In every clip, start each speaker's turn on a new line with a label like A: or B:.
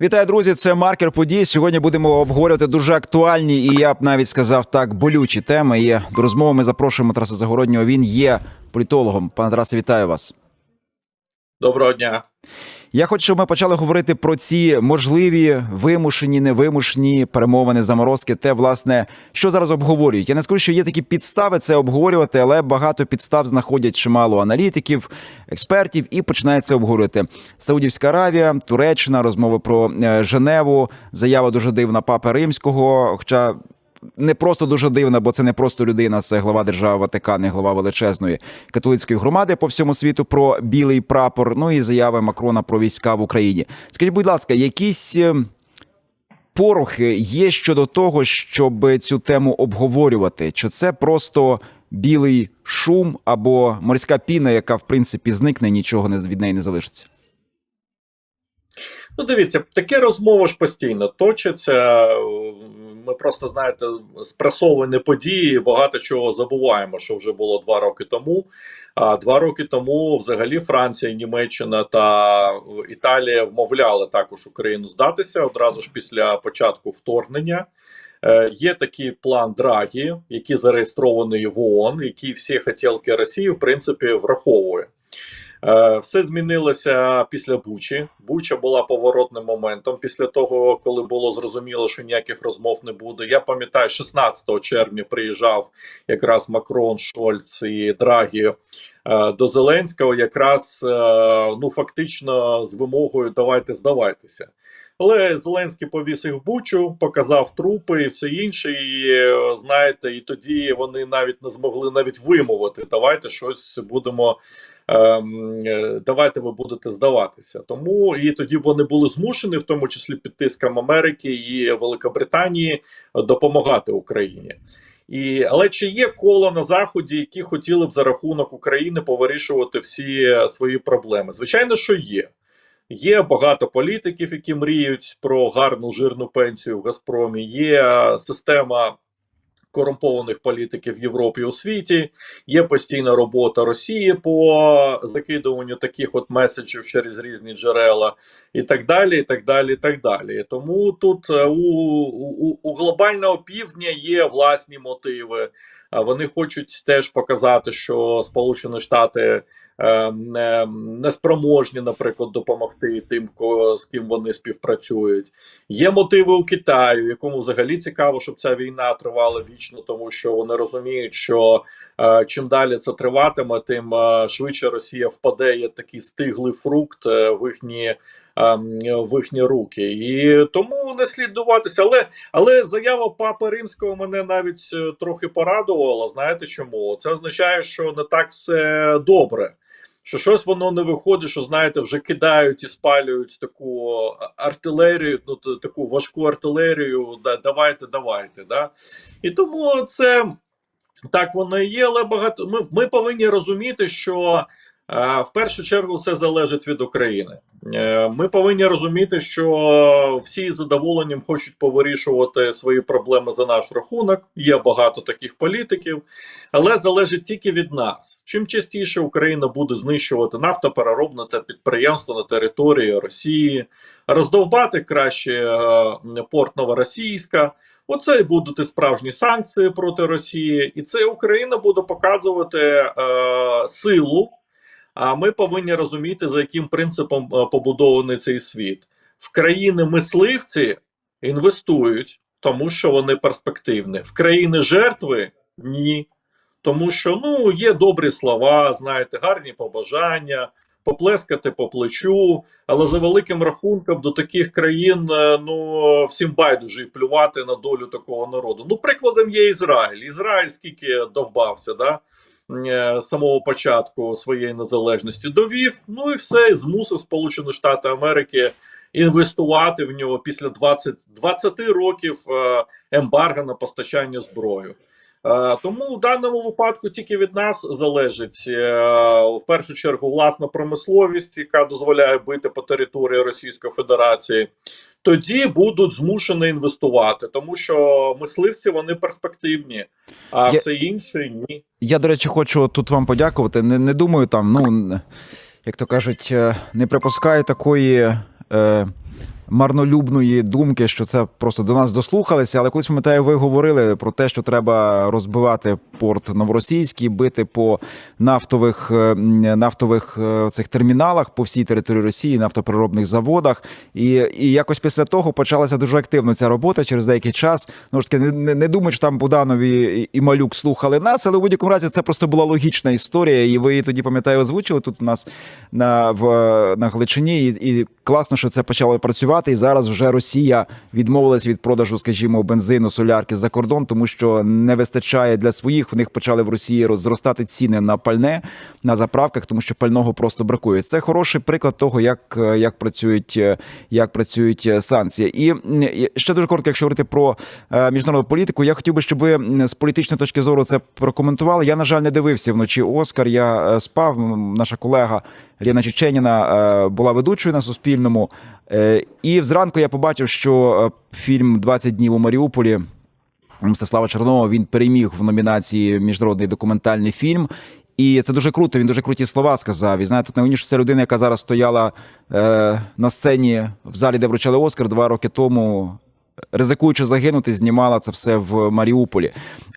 A: Вітаю, друзі! Це маркер подій. Сьогодні будемо обговорювати дуже актуальні і я б навіть сказав так болючі теми. І до розмови ми запрошуємо Тараса Загороднього. Він є політологом. Пане Тарасе, вітаю вас.
B: Доброго дня.
A: Я хочу, щоб ми почали говорити про ці можливі вимушені, невимушені перемовини, заморозки. Те, власне, що зараз обговорюють. Я не скажу, що є такі підстави це обговорювати, але багато підстав знаходять чимало аналітиків, експертів і починають це обговорювати. Саудівська Аравія, Туреччина, розмови про е, Женеву, заява дуже дивна папи римського. Хоча не просто дуже дивна, бо це не просто людина, це глава держави Ватикан, і глава величезної католицької громади по всьому світу про білий прапор. Ну і заяви Макрона про війська в Україні. Скажіть, будь ласка, якісь е, порухи є щодо того, щоб цю тему обговорювати? Чи це просто білий шум або морська піна, яка в принципі зникне, нічого не від неї не залишиться?
B: Ну, дивіться, такі розмови ж постійно точаться. Ми просто знаєте, спресовані події, багато чого забуваємо, що вже було два роки тому. А два роки тому, взагалі, Франція, Німеччина та Італія вмовляли також Україну здатися одразу ж після початку вторгнення. Е, Є такий план Драгі, який зареєстрований в ООН, який всі хотілки Росії в принципі враховує. Е, Все змінилося після Бучі. Буча була поворотним моментом після того, коли було зрозуміло, що ніяких розмов не буде. Я пам'ятаю, 16 червня приїжджав якраз Макрон, Шольц і Драгі е, до Зеленського, якраз е, ну фактично з вимогою давайте здавайтеся. Але Зеленський повісив бучу, показав трупи і все інше. І е, знаєте, і тоді вони навіть не змогли навіть вимовити. Давайте щось будемо. Ем, е, давайте ви будете здаватися. Тому і тоді вони були змушені, в тому числі під тиском Америки і Великобританії, допомагати Україні. І, але чи є коло на заході, які хотіли б за рахунок України повирішувати всі свої проблеми? Звичайно, що є. Є багато політиків, які мріють про гарну жирну пенсію в Газпромі. Є система корумпованих політиків в Європі у світі. Є постійна робота Росії по закидуванню таких от меседжів через різні джерела, і так далі. і так далі, і так далі. Тому тут е, у, у, у глобального півдня є власні мотиви. Вони хочуть теж показати, що Сполучені Штати е, не, не спроможні, наприклад, допомогти тим, з ким вони співпрацюють. Є мотиви у Китаю, якому взагалі цікаво, щоб ця війна тривала вічно, тому що вони розуміють, що е, чим далі це триватиме, тим е, швидше Росія впаде як такий стиглий фрукт е, в їхні. ем, В їхні руки, і тому не слід дуватися. Але але заява папи римського мене навіть трохи порадувала. Знаєте чому? Це означає, що не так все добре. Що щось воно не виходить, що знаєте, вже кидають і спалюють таку артилерію, ну таку важку артилерію. Да, давайте, давайте. Да? І тому це так воно і є, але багато. Ми, ми повинні розуміти, що е, в першу чергу все залежить від України. Е, Ми повинні розуміти, що всі з задоволенням хочуть повирішувати свої проблеми за наш рахунок. Є багато таких політиків, але залежить тільки від нас. Чим частіше Україна буде знищувати нафтопереробне та підприємство на території Росії, роздовбати краще е, порт Новоросійська. Оце і будуть справжні санкції проти Росії, і це Україна буде показувати е, силу. А ми повинні розуміти, за яким принципом е, побудований цей світ. В країни мисливці інвестують, тому що вони перспективні. В країни жертви ні. Тому що ну, є добрі слова, знаєте, гарні побажання, поплескати по плечу. Але за великим рахунком до таких країн е, ну всім байдуже і плювати на долю такого народу. Ну, прикладом є Ізраїль. Ізраїль скільки довбався, да? Е, самого початку своєї незалежності довів. Ну і все, змусив Сполучені Штати Америки інвестувати в нього після 20, 20 років е, ембарго на постачання зброї. Е, Тому в даному випадку тільки від нас залежить е, в першу чергу власна промисловість, яка дозволяє бити по території Російської Федерації. Тоді будуть змушені інвестувати, тому що мисливці вони перспективні, а
A: Я-
B: все інше ні.
A: Я, до речі, хочу тут вам подякувати. Не, не думаю, там, ну як то кажуть, е, не припускаю такої. Е, марнолюбної думки, що це просто до нас дослухалися. Але колись пам'ятаю, ви говорили про те, що треба розбивати порт новоросійський, бити по нафтових е, нафтових е, цих терміналах по всій території Росії, нафтопереробних заводах. І, і якось після того почалася дуже активно ця робота через деякий час. Ну ж таки, не, не, думаю, що там Буданові і, Малюк слухали нас, але в будь-якому разі це просто була логічна історія. І ви тоді пам'ятаю, озвучили тут у нас на в на Галичині. І, і класно, що це почало працювати. І зараз вже Росія відмовилась від продажу, скажімо, бензину, солярки за кордон, тому що не вистачає для своїх. В них почали в Росії зростати ціни на пальне на заправках, тому що пального просто бракує. Це хороший приклад того, як, як працюють як працюють санкції. І ще дуже коротко, якщо говорити про е, міжнародну політику, я хотів би, щоб ви з політичної точки зору це прокоментували. Я на жаль не дивився вночі Оскар. Я е, спав. Наша колега Ліна Чеченіна е, була ведучою на Суспільному. І зранку я побачив, що е, фільм «20 днів у Маріуполі. Мстислава Чорнова він переміг в номінації міжнародний документальний фільм. І це дуже круто. Він дуже круті слова сказав. І знаєте, найголовніше, це людина, яка зараз стояла е, на сцені в залі, де вручали Оскар два роки тому, ризикуючи загинути, знімала це все в Маріуполі.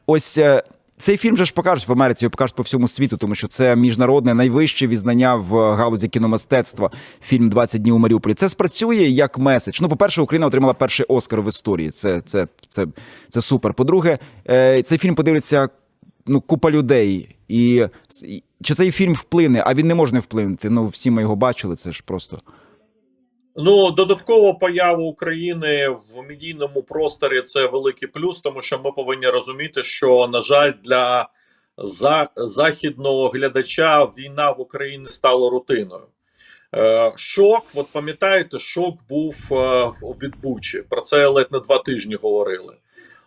A: Ось е, цей фільм же ж покажуть в Америці, його покажуть по всьому світу, тому що це міжнародне найвище відзнання в галузі кіномистецтва. Фільм «20 днів у Маріуполі. Це спрацює як меседж. Ну, по-перше, Україна отримала перший Оскар в історії. Це, це, це, це супер. По-друге, е, цей фільм подивиться ну, купа людей. І чи цей фільм вплине, а він не може не вплинути. Ну, всі ми його бачили, це ж просто.
B: Ну, додаткова поява України в медійному просторі це великий плюс, тому що ми повинні розуміти, що на жаль, для за, західного глядача війна в Україні стала рутиною. Е, шок, от пам'ятаєте, шок був е, від Бучі. Про це ледь не два тижні говорили.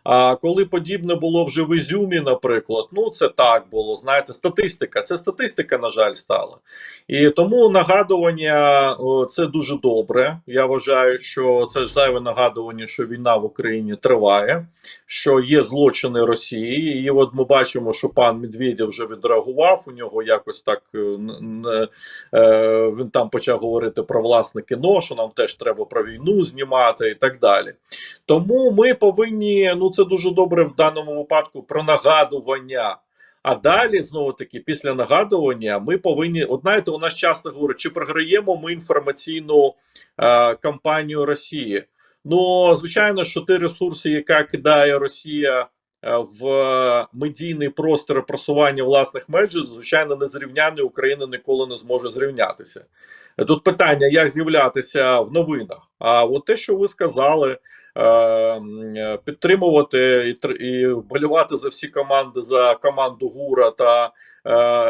B: А коли подібне було вже в Ізюмі, наприклад, ну це так було. Знаєте, статистика. Це статистика, на жаль, стала. І тому нагадування це дуже добре. Я вважаю, що це ж зайве нагадування, що війна в Україні триває, що є злочини Росії. І от ми бачимо, що пан Медведєв вже відреагував. У нього якось так е, е, він там почав говорити про власне кіно, що нам теж треба про війну знімати і так далі. Тому ми повинні, ну це дуже добре в даному випадку про нагадування. А далі, знову таки, після нагадування, ми повинні, от знаєте, у нас часто говорять, чи програємо ми інформаційну е, кампанію Росії. Ну, звичайно, що ті ресурси, яка кидає Росія е, в медійний простір просування власних меджів, звичайно, незрівняний Україна ніколи не зможе зрівнятися. Тут питання, як з'являтися в новинах. А от те, що ви сказали, е, е, підтримувати і, вболівати за всі команди за команду ГУРа та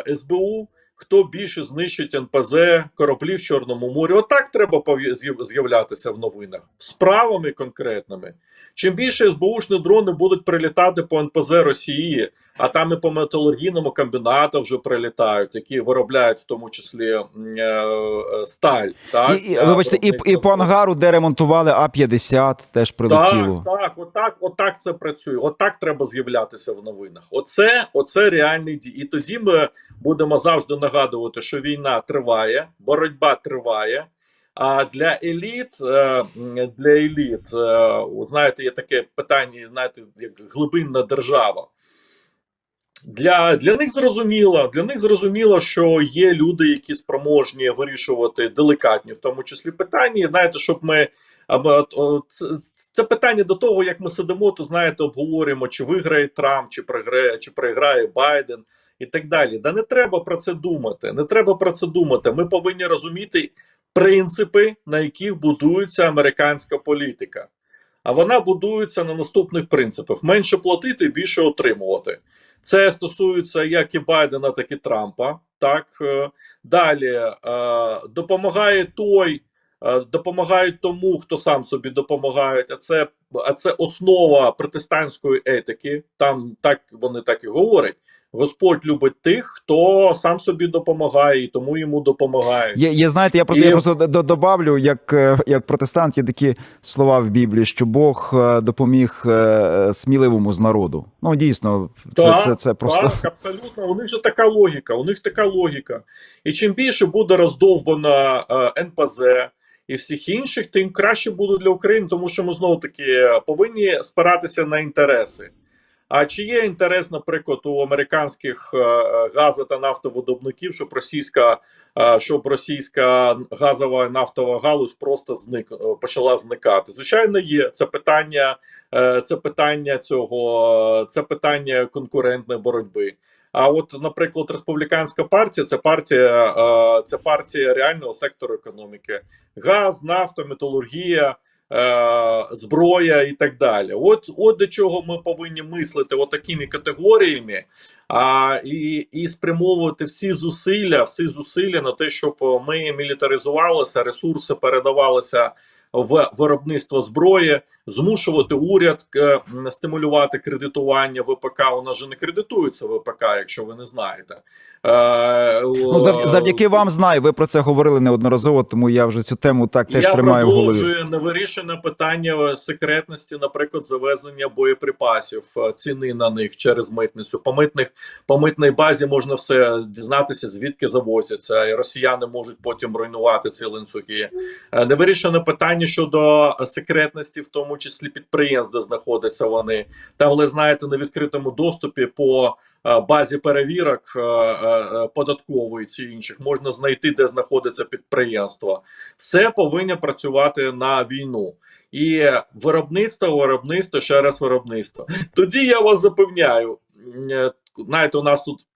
B: е, СБУ. Хто більше знищить НПЗ кораблі в Чорному морі? Отак треба пов'я- з'являтися в новинах справами конкретними. Чим більше СБУшні дрони будуть прилітати по НПЗ Росії, а там і по металургійному комбінату вже прилітають, які виробляють в тому числі е, е, сталь. Так?
A: і, і,
B: Для
A: вибачте, і, і по ангару, де ремонтували А-50, теж прилетіло.
B: так, так, отак, отак це працює. Отак треба з'являтися в новинах. Оце, оце реальний дій. І тоді ми будемо завжди нагадувати, що війна триває, боротьба триває. А для еліт, е, для еліт, е, знаєте, є таке питання, знаєте, як глибинна держава. Для, для них зрозуміло, для них зрозуміло, що є люди, які спроможні вирішувати делікатні, в тому числі питання. Знаєте, щоб ми це, це питання до того, як ми сидимо, то знаєте, обговорюємо, чи виграє Трамп, чи програє, чи програє Байден і так далі. Да не треба про це думати. Не треба про це думати. Ми повинні розуміти принципи, на яких будується американська політика. А вона будується на наступних принципах: менше платити, більше отримувати. Це стосується як і Байдена, так і Трампа. Так е, далі е, допомагає той, е, допомагають тому, хто сам собі допомагає. А це, а це основа протестантської етики. Там так вони так і говорять. Господь любить тих, хто сам собі допомагає, і тому йому допомагають.
A: Є, є, знаєте, я просто,
B: І-
A: я просто добавлю, як, е, як протестант, є такі слова в Біблії, що Бог е, допоміг е, сміливому з народу. Ну, дійсно, це,
B: Так,
A: це, це просто.
B: Так, абсолютно. У них же така логіка. У них така логіка. І чим більше буде роздовбана НПЗ, і всіх інших, тим краще буде для України, тому що ми знову таки повинні спиратися на інтереси. А чи є інтерес, наприклад, у американських е, е, та нафтовидобників, щоб російська, е, щоб російська газова нафтова галузь просто зник е, почала зникати? Звичайно, є це питання, це питання цього, це питання конкурентної боротьби. А от, наприклад, республіканська партія це партія, це партія реального сектору економіки: газ, нафта, металургія, зброя і так далі. От, от до чого ми повинні мислити от такими категоріями, а і, і спрямовувати всі зусилля, всі зусилля на те, щоб ми мілітаризувалися, ресурси передавалися в виробництво зброї, змушувати уряд е, стимулювати кредитування ВПК. У нас же не кредитується ВПК, якщо ви не знаєте. Е,
A: Ну, завдяки вам знаю. Ви про це говорили неодноразово, тому я вже цю тему так теж
B: я
A: тримаю в голові.
B: продовжую невирішене питання секретності, наприклад, завезення боєприпасів, е, ціни на них через митницю. По митних по митній базі можна все дізнатися, звідки завозяться, і росіяни можуть потім руйнувати ці ланцюги. Е, Невирішене питання щодо секретності, в тому числі підприємств, де знаходяться вони. Там, ви знаєте, на відкритому доступі по е, базі перевірок е, е, податкової чи інших можна знайти, де знаходиться підприємство. Все повинні працювати на війну. І виробництво, виробництво, ще раз виробництво. Тоді я вас запевняю, знаєте, у нас тут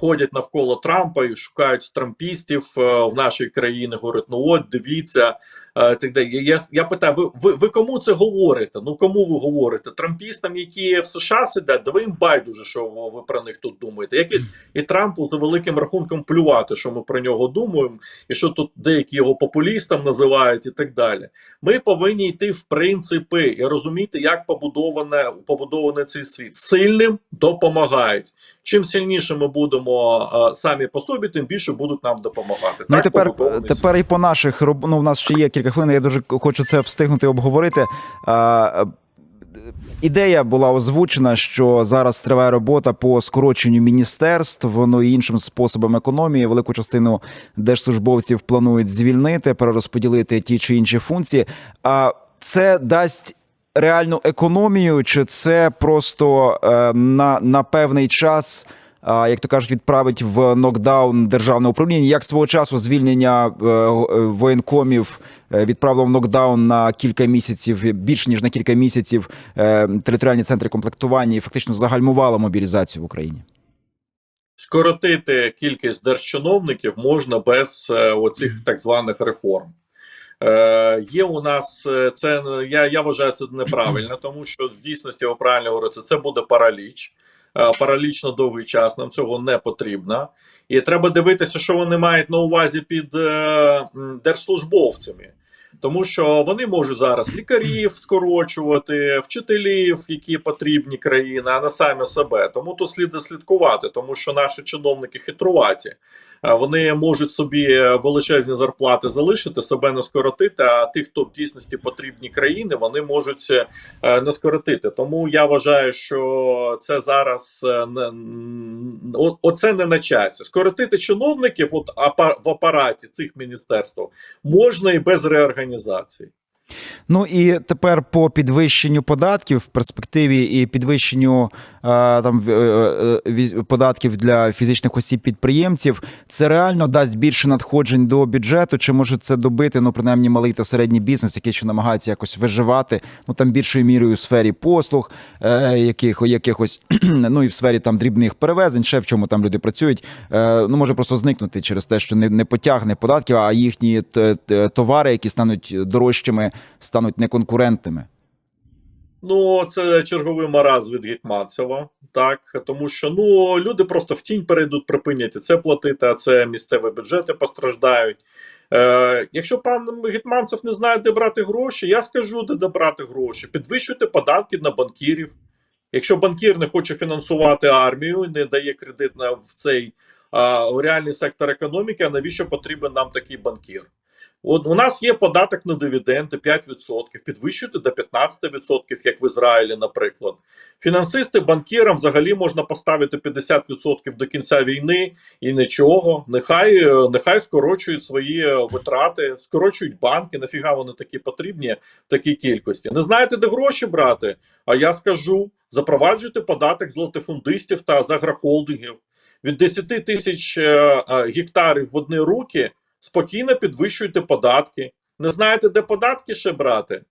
B: ходять навколо Трампа і шукають трампістів е, в нашій країні. Говорять, ну от дивіться, е, так далі. Я, я питаю, ви, ви, ви кому це говорите? Ну кому ви говорите? Трампістам, які в США сидять, да ви їм байдуже, що ви про них тут думаєте. Як і, і Трампу за великим рахунком плювати, що ми про нього думаємо, і що тут деякі його популістам називають, і так далі. Ми повинні йти в принципи і розуміти, як побудоване побудований цей світ. Сильним допомагають. Чим сильніше ми будемо е, самі по собі, тим більше будуть нам допомагати.
A: Ну і тепер,
B: побудований
A: тепер і по наших ну, в нас ще є кілька хвилин. Я дуже хочу це встигнути обговорити. Ідея була озвучена, що зараз триває робота по скороченню міністерств, воно і іншим способом економії. Велику частину держслужбовців планують звільнити, перерозподілити ті чи інші функції. А це дасть. Реальну економію, чи це просто е, на, на певний час як то кажуть, відправить в нокдаун державне управління. Як свого часу звільнення е, е, воєнкомів відправило в нокдаун на кілька місяців, більше ніж на кілька місяців, е, територіальні центри комплектування і фактично загальмувало мобілізацію в Україні.
B: скоротити кількість держчиновників можна без оцих так званих реформ. Е, є у нас е, це я, я вважаю це неправильно, тому що в дійсності ви правильно говорите, це буде параліч. Е, Параліч довгий час нам цього не потрібно, і треба дивитися, що вони мають на увазі під е, держслужбовцями. Тому що вони можуть зараз лікарів скорочувати, вчителів, які потрібні країні, а не самі себе. Тому то слід слідкувати, тому що наші чиновники хитруваті. Е, Вони можуть собі величезні зарплати залишити, себе не скоротити. А тих, хто в дійсності потрібні країни, вони можуть е, не скоротити. Тому я вважаю, що це зараз е, не оце не на часі. Скоротити чиновників, от в апараті цих міністерств можна і без реорганізації.
A: Ну і тепер по підвищенню податків в перспективі і підвищенню е, там е, е, податків для фізичних осіб підприємців. Це реально дасть більше надходжень до бюджету, чи може це добити ну принаймні малий та середній бізнес, який ще намагається якось виживати, ну там більшою мірою у сфері послуг, яких якихось ну і в сфері там дрібних перевезень, ще в чому там люди працюють. Ну може просто зникнути через те, що не, не потягне податків, а їхні товари, які стануть дорожчими, стануть неконкурентними.
B: Ну, це черговий мараз від Гетманцева, так тому що ну люди просто в тінь перейдуть, припинять і це платити, а це місцеві бюджети постраждають. Е, якщо пан Гетманцев не знає, де брати гроші, я скажу, де, де брати гроші. Підвищуйте податки на банкірів. Якщо банкір не хоче фінансувати армію, не дає кредит на в цей а, реальний сектор економіки, а навіщо потрібен нам такий банкір? От у нас є податок на дивіденди 5%, підвищуйте до 15%, як в Ізраїлі, наприклад. Фінансисти, банкірам взагалі можна поставити 50% до кінця війни і нічого. Нехай, е, нехай скорочують свої е, витрати, скорочують банки. Нафіга вони такі потрібні в такій кількості. Не знаєте, де гроші брати? А я скажу: запроваджуйте податок з латифундистів та з агрохолдингів. Від 10 тисяч е, гектарів в одні руки спокійно підвищуйте податки. Не знаєте, де податки ще брати?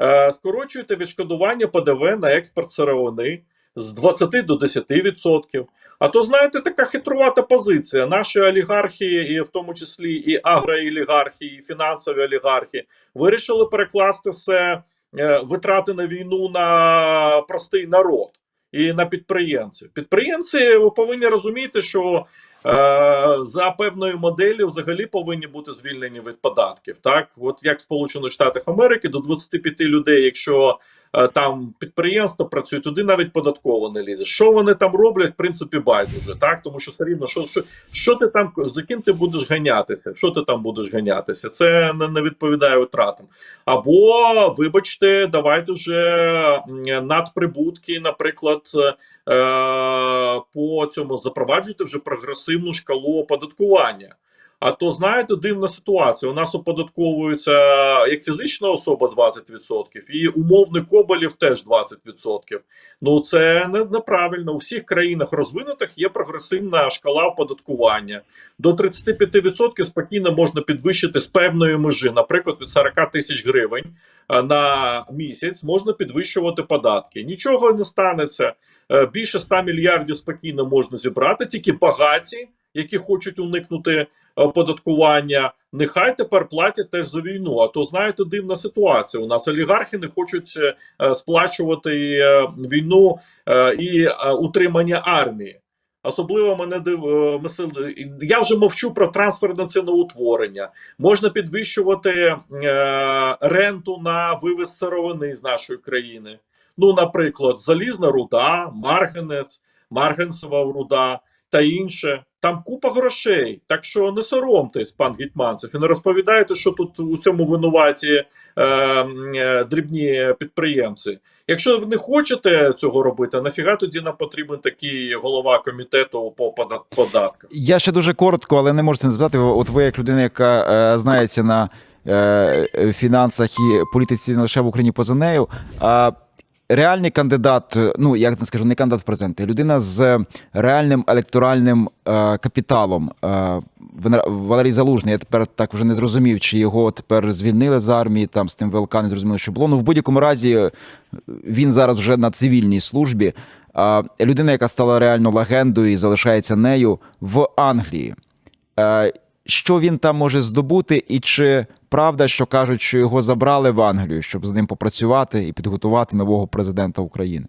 B: Е, скорочуйте відшкодування ПДВ на експорт сировини з 20 до 10%. А то, знаєте, така хитрувата позиція. Наші олігархи, і в тому числі і агроолігархи, і фінансові олігархи, вирішили перекласти все е, витрати на війну на простий народ і на підприємців. Підприємці ви повинні розуміти, що за певною моделлю взагалі повинні бути звільнені від податків. Так, от як в Сполучених Штатах Америки до 25 людей, якщо е, там підприємство працює, туди навіть податково не лізе. Що вони там роблять, в принципі, байдуже, так тому що все рівно, що, що, що ти там за ким ти будеш ганятися? Що ти там будеш ганятися? Це не, не відповідає витратам. Або, вибачте, давайте вже надприбутки, наприклад, е, по цьому запроваджуйте вже прогресивну шкалу оподаткування. А то знаєте, дивна ситуація. У нас оподатковується як фізична особа 20%, і умовний коболів теж 20%. Ну це не, неправильно. У всіх країнах розвинутих є прогресивна шкала оподаткування. До 35% спокійно можна підвищити з певної межі, наприклад, від 40 тисяч гривень е, на місяць можна підвищувати податки. Нічого не станеться. Е, Більше 100 мільярдів спокійно можна зібрати, тільки багаті, які хочуть уникнути оподаткування, нехай тепер платять теж за війну. А то знаєте, дивна ситуація. У нас олігархи не хочуть е, сплачувати е, війну е, і е, утримання армії. Особливо мене див... е, Я вже мовчу про трансферне ціноутворення. Можна підвищувати е, ренту на вивіз сировини з нашої країни. Ну, наприклад, залізна руда, марганець, марганцева руда та інше. Там купа грошей. Так що не соромтесь, пан Гетьманцев, і не розповідайте, що тут у цьому винуваті е, е, дрібні підприємці. Якщо ви не хочете цього робити, нафіга тоді нам потрібен такий голова комітету по подат- податках?
A: Я ще дуже коротко, але не можете не запитати. От ви, як людина, яка е, знається на е, фінансах і політиці не лише в Україні поза нею. А реальний кандидат, е, ну як не скажу, не кандидат в президенти, людина з реальним електоральним е, капіталом. Е, Валерій Залужний, я тепер так вже не зрозумів, чи його тепер звільнили з армії, там з тим ВЛК не зрозуміло, що було. Ну в будь-якому разі е, він зараз вже на цивільній службі. А людина, яка стала реально легендою і залишається нею в Англії. Е, Що він там може здобути, і чи правда, що кажуть, що його забрали в Англію, щоб з ним попрацювати і підготувати нового президента України?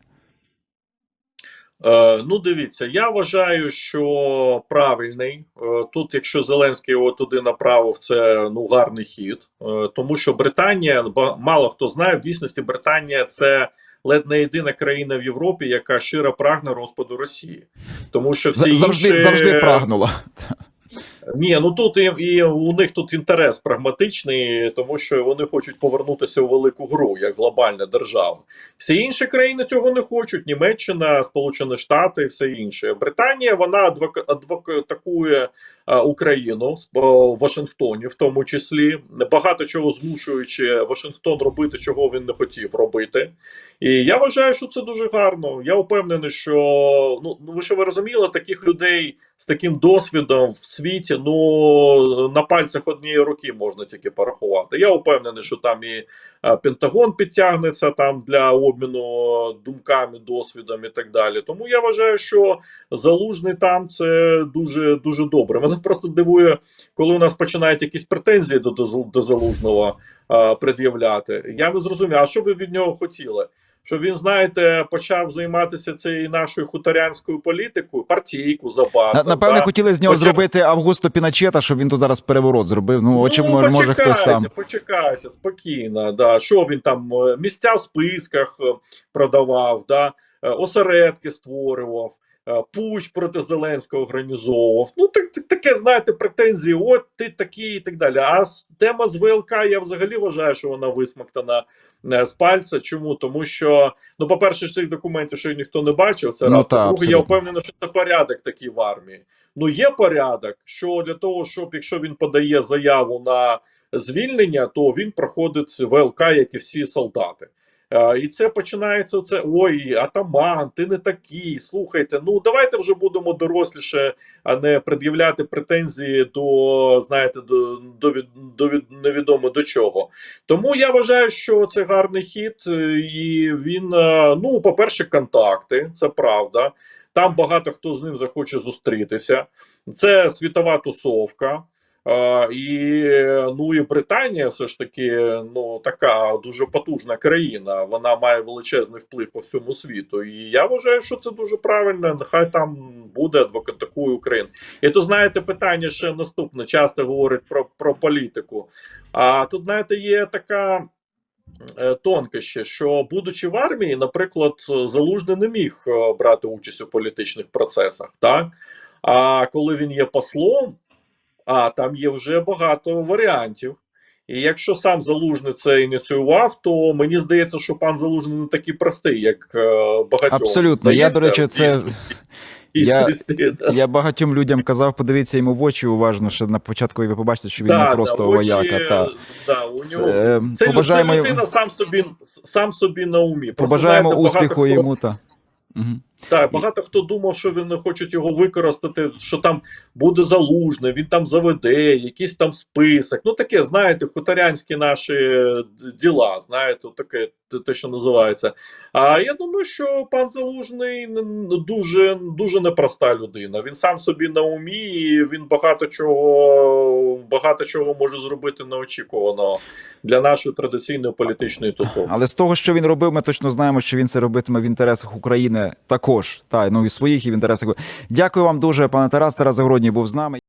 B: Е, ну, дивіться, я вважаю, що правильний. Е, тут, якщо Зеленський його туди направив, це ну гарний хід, Е, тому що Британія, мало хто знає, в дійсності Британія це ледь не єдина країна в Європі, яка щиро прагне розпаду Росії. Тому що всі
A: Завжди,
B: інші...
A: завжди прагнула.
B: Ні, ну тут і, і у них тут інтерес прагматичний, тому що вони хочуть повернутися у велику гру як глобальна держава. Всі інші країни цього не хочуть: Німеччина, Сполучені Штати і все інше. Британія вона адвока, адвокатакує Україну с- в Вашингтоні, в тому числі багато чого змушуючи Вашингтон робити, чого він не хотів робити. І я вважаю, що це дуже гарно. Я впевнений, що ну ви що ви розуміли, таких людей з таким досвідом в світі, ну на пальцях однієї руки можна тільки порахувати. Я впевнений, що там і е, Пентагон підтягнеться там для обміну думками, досвідом і так далі. Тому я вважаю, що залужний там це дуже дуже добре. Мене просто дивує, коли у нас починають якісь претензії до, до, до залужного е, пред'являти. Я не зрозумів, а що ви від нього хотіли? Щоб він, знаєте, почав займатися цією нашою хуторянською політикою, партійку
A: за
B: забацав.
A: Напевне,
B: да?
A: хотіли з нього
B: Хоча-
A: зробити Августо Піначета, щоб він тут зараз переворот зробив. Ну, очі, може, може хтось
B: почекайте,
A: там.
B: Почекайте, спокійно. Да. Що він там е, місця в списках е, продавав, да? е, осередки створював. Е, пущ проти Зеленського організовував. Ну, так, так, таке, знаєте, претензії, от ти такий і так далі. А тема з ВЛК, я взагалі вважаю, що вона висмоктана е, з пальця. Чому? Тому що, ну, по-перше, цих документів ще ніхто не бачив. Це
A: Ну,
B: раз.
A: та,
B: По-друге, я впевнений, що це порядок такий в армії. Ну, є порядок, що для того, щоб якщо він подає заяву на звільнення, то він проходить ВЛК, як і всі солдати. І це починається це ой, атаман, ти не такий. Слухайте, ну давайте вже будемо доросліше, а не пред'являти претензії до знаєте, до, до, до від, невідомо до чого. Тому я вважаю, що це гарний хід, е, і він, е, ну, по-перше, контакти, це правда. Там багато хто з ним захоче зустрітися. Це світова тусовка. І ну і Британія все ж таки ну така дуже потужна країна. Вона має величезний вплив по всьому світу. І я вважаю, що це дуже правильно. Нехай там буде адвокат такої України. І то знаєте, питання ще наступне. Часто говорять про, про політику. А тут, знаєте, є така. е, Тонкощі, що будучи в армії, наприклад, Залужний не міг е, брати участь у політичних процесах, так а коли він є послом, а там є вже багато варіантів. І якщо сам Залужний це ініціював, то мені здається, що пан Залужний не такий простий, як е, багатьом.
A: Абсолютно. Я, до речі, це я- я багатьом людям казав, подивіться йому в очі уважно, ще на початку, і ви побачите, що він
B: Да,
A: не
B: да,
A: просто
B: очі,
A: вояка. Та.
B: да, у
A: Це, е,
B: це,
A: побажаємо,
B: це людина сам собі сам собі на умі. Просто,
A: побажаємо
B: багато
A: успіху
B: хто-
A: йому. Та. Угу.
B: Так, багато хто думав, що вони хочуть його використати, що там буде залужне, він там заведе, якийсь там список. Ну таке, знаєте, хуторянські наші е, діла, знаєте, таке те- що називається. А я думаю, що пан Залужний дуже дуже непроста людина. Він сам собі на умі, і він багато чого багато чого може зробити неочікуваного для нашої традиційної політичної тусовки.
A: Але з того, що він робив, ми точно знаємо, що він це робитиме в інтересах України також. Та, ну і своїх, і в інтересах. Дякую вам дуже, пане Тарас. Тарас Загородній був з нами.